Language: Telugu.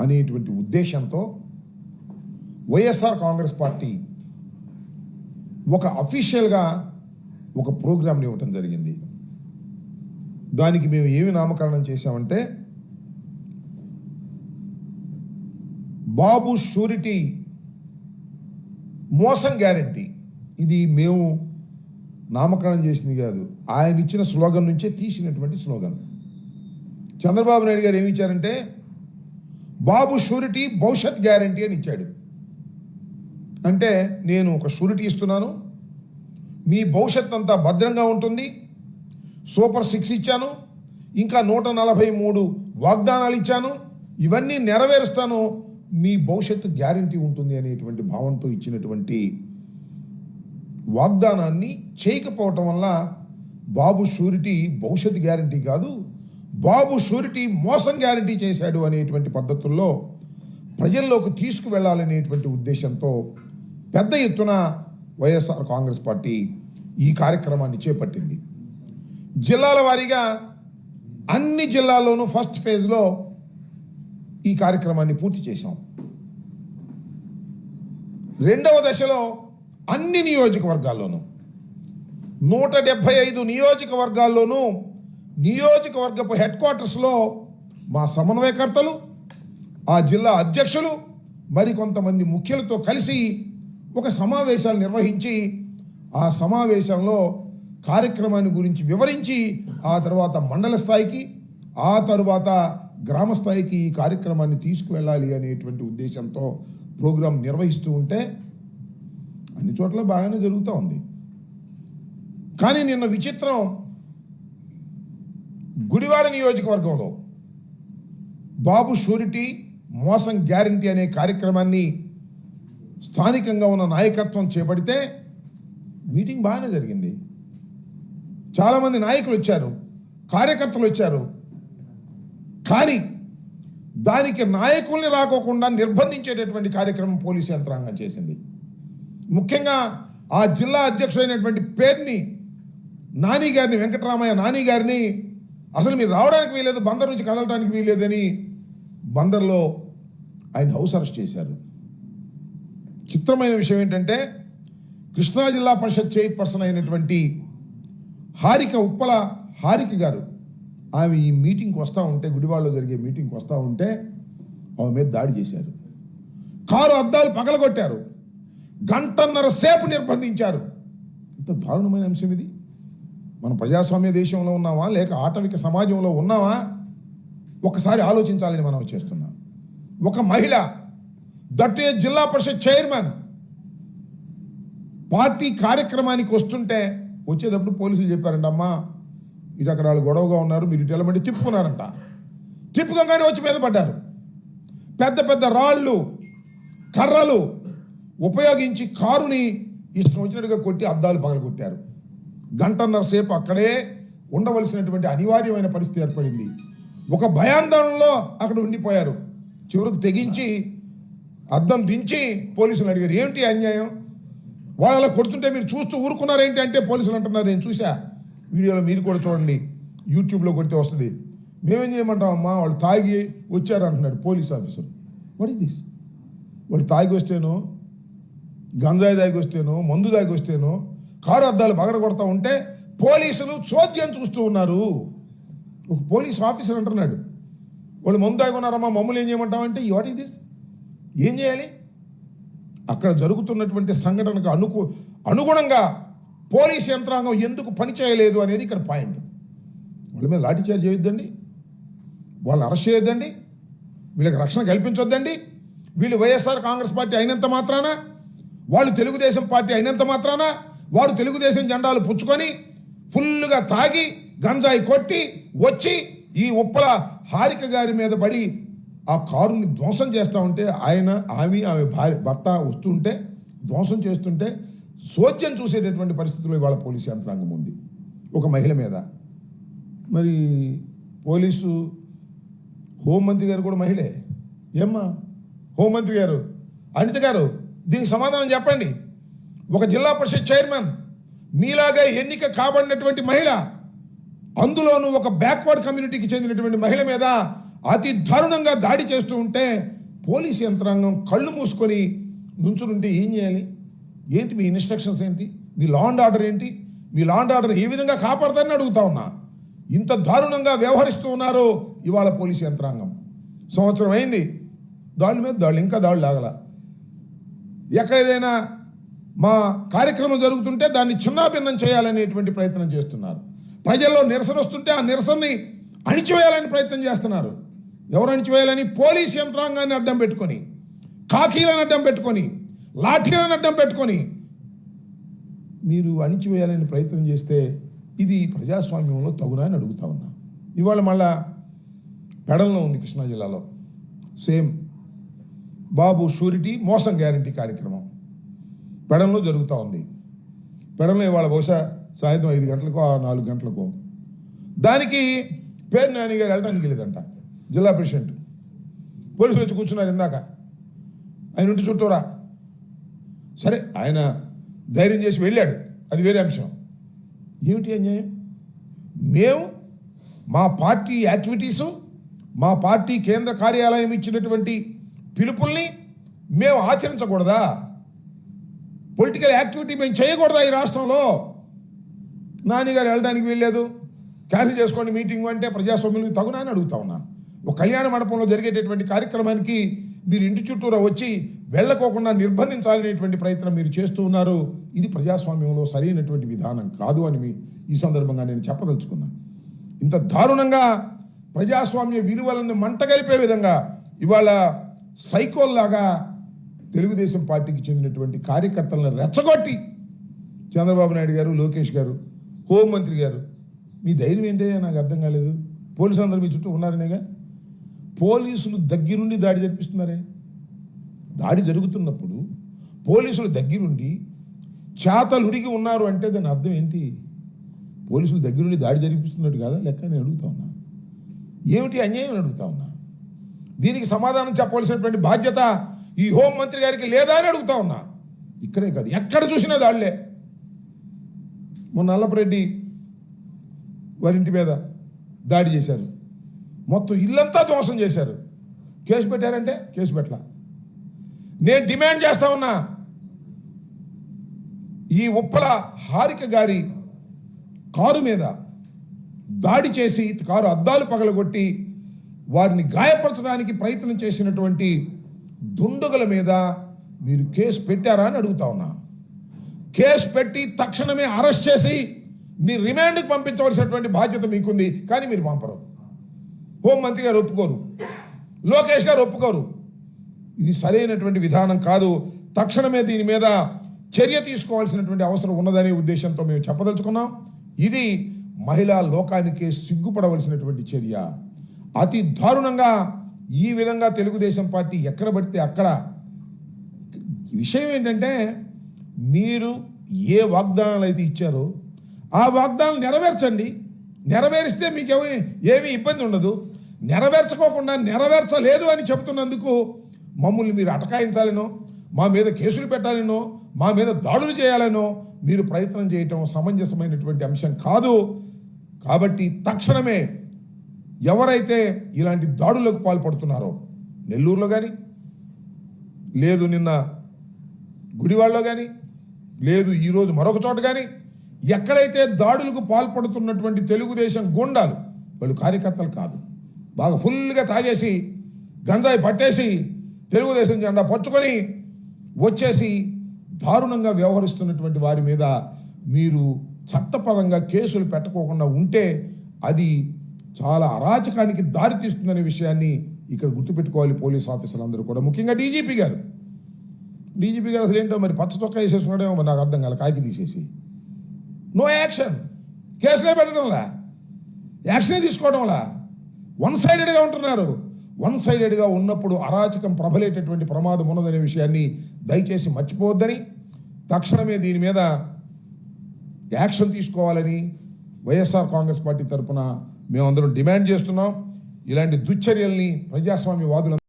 అనేటువంటి ఉద్దేశంతో వైఎస్ఆర్ కాంగ్రెస్ పార్టీ ఒక అఫీషియల్గా ఒక ప్రోగ్రామ్ని ఇవ్వటం జరిగింది. దానికి మేము ఏమి నామకరణం చేశామంటే బాబు షూరిటీ మోసం గ్యారంటీ. ఇది మేము నామకరణం చేసింది కాదు. ఆయన ఇచ్చిన స్లోగన్ నుంచే తీసినటువంటి స్లోగన్. చంద్రబాబు నాయుడు గారు ఏమి ఇచ్చారంటే బాబు షూరిటీ భవిష్యత్ గ్యారంటీ అని ఇచ్చాడు. అంటే నేను ఒక షూరిటీ ఇస్తున్నాను. మీ భవిష్యత్ అంతా భద్రంగా ఉంటుంది. సూపర్ సిక్స్ ఇచ్చాను. ఇంకా నూట నలభై మూడు వాగ్దానాలు ఇచ్చాను. ఇవన్నీ నెరవేరుస్తాను. మీ భవిష్యత్తు గ్యారంటీ ఉంటుంది అనేటువంటి భావంతో ఇచ్చినటువంటి వాగ్దానాన్ని చేయకపోవటం వల్ల బాబు షూరిటీ భవిష్యత్ గ్యారంటీ కాదు. బాబు షూరిటీ మోసం గ్యారంటీ చేశాడు అనేటువంటి పద్ధతుల్లో ప్రజల్లోకి తీసుకువెళ్ళాలనేటువంటి ఉద్దేశంతో పెద్ద ఎత్తున వైఎస్ఆర్ కాంగ్రెస్ పార్టీ ఈ కార్యక్రమాన్ని చేపట్టింది. జిల్లాల వారీగా అన్ని జిల్లాల్లోనూ ఫస్ట్ ఫేజ్లో ఈ కార్యక్రమాన్ని పూర్తి చేశాం. రెండవ దశలో అన్ని నియోజకవర్గాల్లోనూ నూట డెబ్బై ఐదు నియోజకవర్గాల్లోనూ నియోజకవర్గపు హెడ్ క్వార్టర్స్లో మా సమన్వయకర్తలు ఆ జిల్లా అధ్యక్షులు మరికొంతమంది ముఖ్యులతో కలిసి ఒక సమావేశాలు నిర్వహించి ఆ సమావేశంలో కార్యక్రమాన్ని గురించి వివరించి ఆ తర్వాత మండల స్థాయికి ఆ తరువాత గ్రామ స్థాయికి ఈ కార్యక్రమాన్ని తీసుకువెళ్ళాలి అనేటువంటి ఉద్దేశంతో ప్రోగ్రాం నిర్వహిస్తూ ఉంటే అన్ని చోట్ల బాగానే జరుగుతూ ఉంది. కానీ నిన్న విచిత్రం గుడివాడ నియోజకవర్గంలో బాబు షూరిటీ మోసం గ్యారంటీ అనే కార్యక్రమాన్ని స్థానికంగా ఉన్న నాయకత్వం చేపడితే మీటింగ్ బాగానే జరిగింది. చాలామంది నాయకులు వచ్చారు కార్యకర్తలు వచ్చారు. కానీ దానికి నాయకుల్ని రాకోకుండా నిర్బంధించేటటువంటి కార్యక్రమం పోలీసు యంత్రాంగం చేసింది. ముఖ్యంగా ఆ జిల్లా అధ్యక్షుడైనటువంటి పేరుని నాని గారిని వెంకటరామయ్య నాని గారిని అసలు మీరు రావడానికి వీలేదు బందర్ నుంచి కదలడానికి వీలేదని బందర్లో ఆయన హౌస్ అరెస్ట్ చేశారు. చిత్రమైన విషయం ఏంటంటే కృష్ణా జిల్లా పరిషత్ చైర్పర్సన్ అయినటువంటి హారిక ఉప్పల హారిక గారు ఆమె ఈ మీటింగ్కి వస్తూ ఉంటే గుడివాడలో జరిగే మీటింగ్కి వస్తూ ఉంటే ఆమె మీద దాడి చేశారు. కారు అద్దాలు పగలగొట్టారు. గంటన్నర సేపు నిర్బంధించారు. ఇంత దారుణమైన అంశం ఇది. మన ప్రజాస్వామ్య దేశంలో ఉన్నామా? లేక ఆటవిక సమాజంలో ఉన్నామా? ఒకసారి ఆలోచించాలని మనం చేస్తున్నాం. ఒక మహిళ దట్టే జిల్లా పరిషత్ చైర్మన్ పార్టీ కార్యక్రమానికి వస్తుంటే వచ్చేటప్పుడు పోలీసులు చెప్పారంట అమ్మా ఇటు అక్కడ వాళ్ళు గొడవగా ఉన్నారు మీరు ఇటు వెళ్ళమంటే తిప్పుకున్నారంట. తిప్పుకోగానే వచ్చి మీద పడ్డారు. పెద్ద పెద్ద రాళ్ళు కర్రలు ఉపయోగించి కారుని ఇష్టం వచ్చినట్టుగా కొట్టి అద్దాలు పగలగొట్టారు. గంటన్నర సేపు అక్కడే ఉండవలసినటువంటి అనివార్యమైన పరిస్థితి ఏర్పడింది. ఒక భయాందోళనలో అక్కడ ఉండిపోయారు. చివరికి తెగించి అద్దం దించి పోలీసులు అడిగారు. ఏమిటి అన్యాయం? వాళ్ళు అలా కొడుతుంటే మీరు చూస్తూ ఊరుకున్నారేంటి అంటే పోలీసులు అంటున్నారు. నేను చూసా వీడియోలో మీరు కూడా చూడండి. యూట్యూబ్లో కొడితే వస్తుంది. మేమేం చేయమంటాం అమ్మా వాళ్ళు తాగి వచ్చారు అంటున్నాడు police officer. What is this వాడు తాగి వస్తేనో గంజాయి దాగి వస్తేనో మందు తాగి వస్తేనో కారు అద్దాలు పగడ ఉంటే పోలీసులు చోద్యం చూస్తూ ఉన్నారు. ఒక పోలీస్ ఆఫీసర్ అంటున్నాడు. వాళ్ళు ముందాగి ఉన్నారమ్మా మమ్మల్ని ఏం చేయమంటామంటే వాట్ ఇది ఏం చేయాలి? అక్కడ జరుగుతున్నటువంటి సంఘటనకు అనుకు అనుగుణంగా పోలీస్ యంత్రాంగం ఎందుకు పని చేయలేదు అనేది ఇక్కడ పాయింట్. వాళ్ళ మీద లాఠీచార్జ్ చేయొద్దండి. వాళ్ళని అరెస్ట్ చేయొద్దండి. వీళ్ళకి రక్షణ కల్పించొద్దండి. వీళ్ళు వైఎస్ఆర్ కాంగ్రెస్ పార్టీ అయినంత మాత్రాన వాళ్ళు తెలుగుదేశం పార్టీ అయినంత మాత్రాన వారు తెలుగుదేశం జెండాలు పుచ్చుకొని ఫుల్గా తాగి గంజాయి కొట్టి వచ్చి ఈ ఉప్పల హారిక గారి మీద పడి ఆ కారుని ధ్వంసం చేస్తూ ఉంటే ఆయన ఆమె ఆమె భార్య భర్త వస్తుంటే ధ్వంసం చేస్తుంటే సోద్యం చూసేటటువంటి పరిస్థితుల్లో ఇవాళ పోలీసు యంత్రాంగం ఉంది. ఒక మహిళ మీద. మరి పోలీసు హోంమంత్రి గారు కూడా మహిళే. ఏమ్మా? హోంమంత్రి గారు అనిత గారు దీనికి సమాధానం చెప్పండి. ఒక జిల్లా పరిషత్ చైర్మన్ మీలాగా ఎన్నిక కాబడినటువంటి మహిళ అందులోనూ ఒక బ్యాక్వర్డ్ కమ్యూనిటీకి చెందినటువంటి మహిళ మీద అతి దారుణంగా దాడి చేస్తూ ఉంటే పోలీస్ యంత్రాంగం కళ్ళు మూసుకొని నుంచునుంటే ఏం చేయాలి? ఏంటి మీ ఇన్స్ట్రక్షన్స్ ఏంటి? మీ లా అండ్ ఆర్డర్ ఏంటి? మీ లా అండ్ ఆర్డర్ ఏ విధంగా కాపాడతారని అడుగుతా ఉన్నా. ఇంత దారుణంగా వ్యవహరిస్తూ ఉన్నారు ఇవాళ పోలీస్ యంత్రాంగం. సంవత్సరం అయింది. దాడుల మీద దాడులు ఇంకా దాడులు ఆగల. ఎక్కడ ఏదైనా మా కార్యక్రమం జరుగుతుంటే దాన్ని చిన్నాభిన్నం చేయాలనేటువంటి ప్రయత్నం చేస్తున్నారు. ప్రజల్లో నిరసన వస్తుంటే ఆ నిరసనని అణిచివేయాలని ప్రయత్నం చేస్తున్నారు. ఎవరు అణిచివేయాలని? పోలీస్ యంత్రాంగాన్ని అడ్డం పెట్టుకొని కాకీలను అడ్డం పెట్టుకొని లాఠీలను అడ్డం పెట్టుకొని. మీరు అణిచివేయాలని ప్రయత్నం చేస్తే ఇది ప్రజాస్వామ్యంలో తగునా అని అడుగుతా ఉన్నా. ఇవాళ మళ్ళా పెడల్లో ఉంది కృష్ణా జిల్లాలో. సేమ్. బాబు షూరిటీ మోసం గ్యారంటీ కార్యక్రమం. పెడంలో జరుగుతూ ఉంది. పెడంలో ఇవాళ బహుశా సాయంత్రం ఐదు గంటలకో నాలుగు గంటలకో. దానికి పేరు నాని గారు వెళ్ళడానికి లేదంట జిల్లా ప్రెసిడెంట్. పోలీసులు వచ్చి కూర్చున్నారు ఇందాక. ఆయన ఇంటి చుట్టూరా? సరే ఆయన ధైర్యం చేసి వెళ్ళాడు. అది వేరే అంశం. ఏమిటి అన్యాయం? మేము మా పార్టీ యాక్టివిటీసు మా పార్టీ కేంద్ర కార్యాలయం ఇచ్చినటువంటి పిలుపుల్ని మేము ఆచరించకూడదా? పొలిటికల్ యాక్టివిటీ మేము చేయకూడదా ఈ రాష్ట్రంలో? నాన్నగారు వెళ్ళడానికి వీల్లేదు. క్యాన్సిల్ చేసుకోండి మీటింగ్ అంటే ప్రజాస్వామ్యం తగునా అని అడుగుతా ఉన్నా. ఒక కళ్యాణ మండపంలో జరిగేటటువంటి కార్యక్రమానికి మీరు ఇంటి చుట్టూరా వచ్చి వెళ్ళకోకుండా నిర్బంధించాలనేటువంటి ప్రయత్నం మీరు చేస్తూ ఉన్నారు. ఇది ప్రజాస్వామ్యంలో సరైనటువంటి విధానం కాదు అని ఈ సందర్భంగా నేను చెప్పదలుచుకున్నా. ఇంత దారుణంగా ప్రజాస్వామ్య విలువలను మంటగలిపే విధంగా ఇవాళ సైకోల్లాగా తెలుగుదేశం పార్టీకి చెందినటువంటి కార్యకర్తలను రెచ్చగొట్టి చంద్రబాబు నాయుడు గారు లోకేష్ గారు హోంమంత్రి గారు మీ ధైర్యం ఏంటో నాకు అర్థం కాలేదు. పోలీసులు అందరూ మీ చుట్టూ ఉన్నారనేగా? పోలీసులు దగ్గరుండి దాడి జరిపిస్తున్నారే? దాడి జరుగుతున్నప్పుడు పోలీసులు దగ్గరుండి చేతలుడిగి ఉన్నారు అంటే దాని అర్థం ఏంటి? పోలీసులు దగ్గరుండి దాడి జరిపిస్తున్నట్టు కాదా? లెక్క నేను అడుగుతా ఉన్నా. ఏమిటి అన్యాయం అని అడుగుతా ఉన్నా? దీనికి సమాధానం చెప్పవలసినటువంటి బాధ్యత ఈ హోంమంత్రి గారికి లేదా అని అడుగుతా ఉన్నా. ఇక్కడే కాదు ఎక్కడ చూసినా దాళ్ళే. మొన్న అల్లపరెడ్డి వారి ఇంటి మీద దాడి చేశారు. మొత్తం ఇల్లంతా ధ్వంసం చేశారు. కేసు పెట్టారంటే కేసు పెట్టలా. నేను డిమాండ్ చేస్తా ఉన్నా ఈ ఉప్పల హారిక గారి కారు మీద దాడి చేసి కారు అద్దాలు పగలగొట్టి వారిని గాయపరచడానికి ప్రయత్నం చేసినటువంటి దుండగుల మీద మీరు కేసు పెట్టారా అని అడుగుతా ఉన్నా. కేసు పెట్టి తక్షణమే అరెస్ట్ చేసి మీ రిమాండ్కి పంపించవలసినటువంటి బాధ్యత మీకుంది కానీ మీరు పంపరు. హోంమంత్రి గారు ఒప్పుకోరు. లోకేష్ గారు ఒప్పుకోరు. ఇది సరైనటువంటి విధానం కాదు. తక్షణమే దీని మీద చర్య తీసుకోవాల్సినటువంటి అవసరం ఉన్నదనే ఉద్దేశంతో మేము చెప్పదలుచుకున్నాం. ఇది మహిళా లోకానికి సిగ్గుపడవలసినటువంటి చర్య. అతి దారుణంగా ఈ విధంగా తెలుగుదేశం పార్టీ ఎక్కడ పడితే అక్కడ. విషయం ఏంటంటే మీరు ఏ వాగ్దానాలు అయితే ఇచ్చారో ఆ వాగ్దానాలు నెరవేర్చండి. నెరవేరిస్తే మీకు ఏమి ఏమీ ఇబ్బంది ఉండదు. నెరవేర్చుకోకుండా నెరవేర్చలేదు అని చెప్తున్నందుకు మమ్మల్ని మీరు అటకాయించాలనో మా మీద కేసులు పెట్టాలనో మా మీద దాడులు చేయాలనో మీరు ప్రయత్నం చేయటం సమంజసమైనటువంటి అంశం కాదు. కాబట్టి తక్షణమే ఎవరైతే ఇలాంటి దాడులకు పాల్పడుతున్నారో నెల్లూరులో కానీ లేదు నిన్న గుడివాడలో కానీ లేదు ఈరోజు మరొక చోట కానీ ఎక్కడైతే దాడులకు పాల్పడుతున్నటువంటి తెలుగుదేశం గుండాలు వాళ్ళు కార్యకర్తలు కాదు. బాగా ఫుల్గా తాగేసి గంజాయి పట్టేసి తెలుగుదేశం జెండా పట్టుకొని వచ్చేసి దారుణంగా వ్యవహరిస్తున్నటువంటి వారి మీద మీరు చట్టపరంగా కేసులు పెట్టకోకుండా ఉంటే అది చాలా అరాచకానికి దారి తీస్తుందనే విషయాన్ని ఇక్కడ గుర్తుపెట్టుకోవాలి పోలీస్ ఆఫీసర్లు అందరూ కూడా. ముఖ్యంగా డీజీపీ గారు. డీజీపీ గారు అసలు ఏంటో మరి పచ్చ చొక్క వేసేసుకున్నాడేమో మరి నాకు అర్థం కాల కాకి తీసేసి. నో యాక్షన్ కేసులే పెట్టడంలా. యాక్షనే తీసుకోవడంలా. వన్ సైడెడ్గా ఉంటున్నారు. వన్ సైడెడ్గా ఉన్నప్పుడు అరాచకం ప్రబలేటటువంటి ప్రమాదం ఉన్నదనే విషయాన్ని దయచేసి మర్చిపోవద్దని తక్షణమే దీని మీద యాక్షన్ తీసుకోవాలని వైఎస్ఆర్ కాంగ్రెస్ పార్టీ తరఫున మేమందరం డిమాండ్ చేస్తున్నాం ఇలాంటి దుశ్చర్యల్ని ప్రజాస్వామ్యవాదులు